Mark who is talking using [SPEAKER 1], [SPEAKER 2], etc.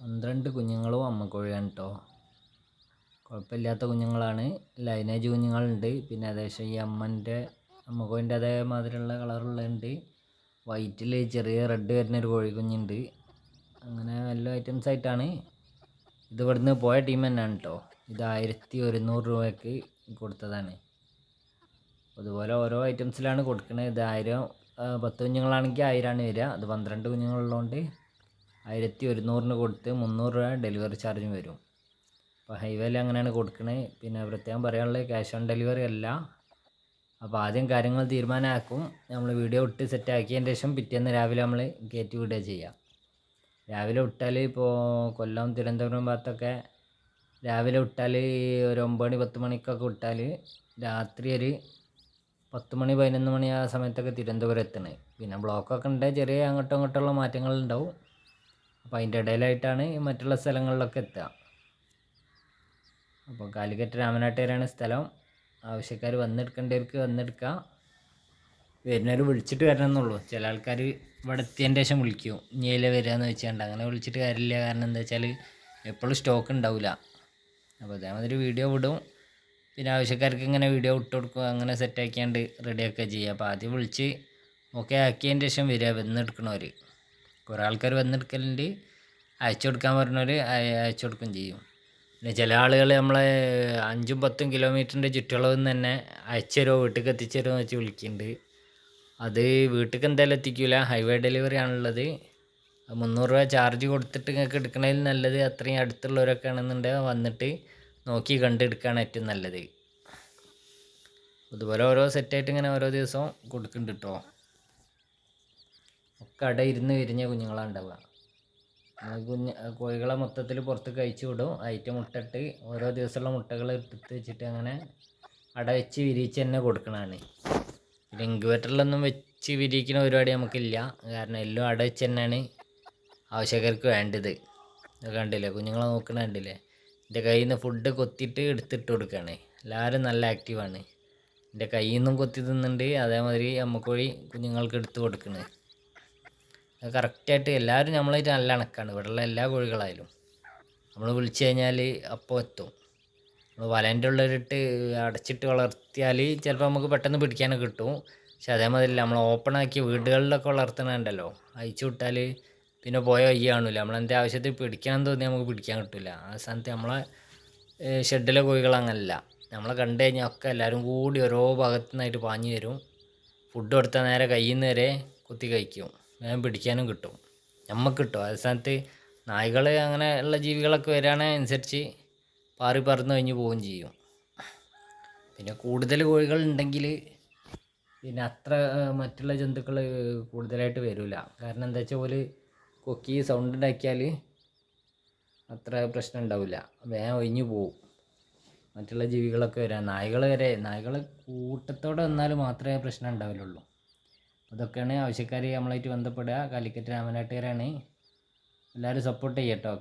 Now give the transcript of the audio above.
[SPEAKER 1] പന്ത്രണ്ട് കുഞ്ഞുങ്ങളും അമ്മക്കോഴിയാണ് കേട്ടോ കുഴപ്പമില്ലാത്ത കുഞ്ഞുങ്ങളാണ്. ലൈനേജ് കുഞ്ഞുങ്ങളുണ്ട്. പിന്നെ ഏകദേശം ഈ അമ്മന്റെ അമ്മക്കോഴിന്റെ അതേമാതിരിയുള്ള കളറുള്ളതുണ്ട് വൈറ്റിൽ ചെറിയ റെഡ് വരുന്നൊരു കോഴിക്കുഞ്ഞുണ്ട് അങ്ങനെ നല്ല ഐറ്റംസ് ആയിട്ടാണ്. ഇത് ഇവിടുന്ന് പോയ ടീം തന്നെയാണ് കേട്ടോ ഇത് ആയിരത്തി ഒരുന്നൂറ് രൂപയ്ക്ക് കൊടുത്തതാണ്. അതുപോലെ ഓരോ ഐറ്റംസിലാണ് കൊടുക്കുന്നത് ഇത് ആയിരം പത്ത് കുഞ്ഞുങ്ങളാണെങ്കിൽ ആയിരമാണ് വരിക. അത് പന്ത്രണ്ട് കുഞ്ഞുങ്ങളുള്ളതുകൊണ്ട് ആയിരത്തി ഒരുന്നൂറിന് കൊടുത്ത് മുന്നൂറ് രൂപ ഡെലിവറി ചാർജും വരും. അപ്പോൾ ഹൈവേയിൽ അങ്ങനെയാണ് കൊടുക്കുന്നത് പിന്നെ പ്രത്യേകം പറയാനുള്ളത് ക്യാഷ് ഓൺ ഡെലിവറി അല്ല. അപ്പോൾ ആദ്യം കാര്യങ്ങൾ തീരുമാനമാക്കും. നമ്മൾ വീഡിയോ ഇട്ട് സെറ്റ് ആക്കിയതിന് ശേഷം പിറ്റേന്ന് രാവിലെ നമ്മൾ കയറ്റി വിടുക ചെയ്യാം രാവിലെ വിട്ടാൽ ഇപ്പോൾ കൊല്ലം തിരുവനന്തപുരം ഭാഗത്തൊക്കെ രാവിലെ വിട്ടാൽ ഒരു ഒമ്പത് മണി പത്ത് മണിക്കൊക്കെ വിട്ടാൽ രാത്രി ഒരു പത്ത് മണി പതിനൊന്ന് മണി ആ സമയത്തൊക്കെ തിരുവനന്തപുരം എത്തണേ. പിന്നെ ബ്ലോക്കൊക്കെ ഉണ്ട്. ചെറിയ അങ്ങോട്ടും ഇങ്ങോട്ടുള്ള മാറ്റങ്ങളുണ്ടാവും. അപ്പോൾ അതിന്റെ ഇടയിലായിട്ടാണ് മറ്റുള്ള സ്ഥലങ്ങളിലൊക്കെ എത്തുക. അപ്പോൾ കാലിക്കറ്റ് രാമനാട്ടുകാരാണ് സ്ഥലം. ആവശ്യക്കാർ വന്നെടുക്കേണ്ടവർക്ക് വന്നെടുക്കുക വരുന്നവർ വിളിച്ചിട്ട് വരണം എന്നുള്ളൂ ചില ആൾക്കാർ ഇവിടെ എത്തിയതിന്റെ ശേഷം വിളിക്കും. ഇനിയിലെ വരികയെന്ന് വെച്ചുകൊണ്ട് അങ്ങനെ വിളിച്ചിട്ട് കാര്യമില്ല. കാരണം എന്താ വെച്ചാൽ എപ്പോഴും സ്റ്റോക്ക് ഉണ്ടാവില്ല അപ്പോൾ അതേമാതിരി വീഡിയോ വിടും. പിന്നെ ആവശ്യക്കാർക്ക് ഇങ്ങനെ വീഡിയോ ഇട്ട് കൊടുക്കും. അങ്ങനെ സെറ്റാക്കിയാണ്ട് റെഡിയാക്കുക ചെയ്യുക അപ്പോൾ ആദ്യം വിളിച്ച് ഓക്കെ ആക്കിയതിന്റെ ശേഷം വരിക. വന്നെടുക്കണവർ കുറേ ആൾക്കാർ വന്നെടുക്കലുണ്ട്. അയച്ചു കൊടുക്കാൻ പറഞ്ഞവർ അയച്ചു കൊടുക്കുകയും ചെയ്യും. പിന്നെ ചില ആളുകൾ നമ്മളെ അഞ്ചും പത്തും കിലോമീറ്ററിന്റെ ചുറ്റളവിൽ നിന്ന് തന്നെ അയച്ചുതരുമോ വീട്ടിലേക്ക് എത്തിച്ചുതരുമോ എന്ന് വെച്ച് വിളിക്കുന്നുണ്ട് അത് വീട്ടിലേക്ക് എന്തായാലും എത്തിക്കില്ല ഹൈവേ ഡെലിവറി ആണുള്ളത്. മുന്നൂറ് രൂപ ചാർജ് കൊടുത്തിട്ട് നിങ്ങൾക്ക് എടുക്കണതിൽ നല്ലത് അത്രയും അടുത്തുള്ളവരൊക്കെ ആണെന്നുണ്ടെങ്കിൽ വന്നിട്ട് നോക്കി കണ്ടെടുക്കുകയാണ് ഏറ്റവും നല്ലത്. അതുപോലെ ഓരോ സെറ്റായിട്ട് ഇങ്ങനെ ഓരോ ദിവസവും കൊടുക്കുന്നുണ്ട് കേട്ടോ അട ഇരുന്ന് വിരിഞ്ഞ കുഞ്ഞുങ്ങളാണ് ഉണ്ടാവുക. കുഞ്ഞ് കോഴികളെ മൊത്തത്തിൽ പുറത്ത് കഴിച്ചു വിടും. അതിന്റെ മുട്ടിട്ട് ഓരോ ദിവസമുള്ള മുട്ടകൾ എടുത്ത് വെച്ചിട്ട് അങ്ങനെ അട വെച്ച് വിരിയിച്ച് തന്നെ കൊടുക്കണതാണ്. പിന്നെ ഇൻക്യുബേറ്ററിലൊന്നും വെച്ച് വിരിയിക്കുന്ന പരിപാടി നമുക്കില്ല. കാരണം എല്ലാം അട വെച്ച് തന്നെയാണ് ആവശ്യക്കാർക്ക് വേണ്ടത്. കണ്ടില്ലേ? കുഞ്ഞുങ്ങളെ നോക്കണ കണ്ടില്ലേ? എന്റെ കയ്യിൽ നിന്ന് ഫുഡ് കൊത്തിയിട്ട് എടുത്തിട്ട് കൊടുക്കുകയാണ്. എല്ലാവരും നല്ല ആക്റ്റീവാണ് എന്റെ കയ്യിൽ നിന്നും കൊത്തി തിന്നുന്നുണ്ട്. അതേമാതിരി അമ്മക്കോഴി കുഞ്ഞുങ്ങൾക്ക് എടുത്ത് കൊടുക്കണേ. കറക്റ്റായിട്ട് എല്ലാവരും നമ്മളായിട്ട് നല്ല ഇണക്കാണ് ഇവിടെയുള്ള എല്ലാ കോഴികളായാലും. നമ്മൾ വിളിച്ചു കഴിഞ്ഞാൽ അപ്പോൾ എത്തും. നമ്മൾ വലന്റെ ഉള്ളിലിട്ട് അടച്ചിട്ട് വളർത്തിയാൽ ചിലപ്പോൾ നമുക്ക് പെട്ടെന്ന് പിടിക്കാനൊക്കെ കിട്ടും. പക്ഷെ അതേമാതിരി നമ്മൾ ഓപ്പൺ ആക്കി വീടുകളിലൊക്കെ വളർത്തണുണ്ടല്ലോ. അയച്ചു വിട്ടാൽ പിന്നെ പോയ വയ്യ കാണില്ല. നമ്മളെന്ത് ആവശ്യത്തിൽ പിടിക്കണം തോന്നി നമുക്ക് പിടിക്കാൻ കിട്ടില്ല ആ സ്ഥാനത്ത് നമ്മളെ ഷെഡിലെ കോഴികൾ അങ്ങനല്ല. നമ്മളെ കണ്ടു കഴിഞ്ഞാൽ ഒക്കെ എല്ലാവരും കൂടി ഓരോ ഭാഗത്തു നിന്നായിട്ട് പാഞ്ഞു തരും ഫുഡ് കൊടുത്താൽ നേരെ കയ്യിൽ നിന്ന് വരെ കുത്തി കഴിക്കും. വേഗം പിടിക്കാനും കിട്ടും. നമുക്ക് കിട്ടും. അതേ സ്ഥാനത്ത് നായ്കൾ അങ്ങനെ ഉള്ള ജീവികളൊക്കെ വരികയാണെങ്കിൽ അനുസരിച്ച് പാറി പറന്ന് കഴിഞ്ഞ് പോവുകയും ചെയ്യും. പിന്നെ കൂടുതൽ കോഴികൾ ഉണ്ടെങ്കിൽ പിന്നെ അത്ര മറ്റുള്ള ജന്തുക്കൾ കൂടുതലായിട്ട് വരില്ല കാരണം എന്താ വെച്ചാൽ പോലെ കൊക്കി സൗണ്ട് ഉണ്ടാക്കിയാൽ അത്ര പ്രശ്നം ഉണ്ടാവില്ല വേഗം ഒഴിഞ്ഞു പോവും. മറ്റുള്ള ജീവികളൊക്കെ വരാം. നായ്കൾ വരെ നായ്കൾ കൂട്ടത്തോടെ വന്നാൽ മാത്രമേ പ്രശ്നം ഉണ്ടാവില്ലുള്ളൂ അതൊക്കെയാണ് ആവശ്യക്കാർ നമ്മളായിട്ട് ബന്ധപ്പെടുക. കാലിക്കറ്റ് രാമനാട്ടുകാരാണ് എല്ലാവരും സപ്പോർട്ട് ചെയ്യട്ടോ.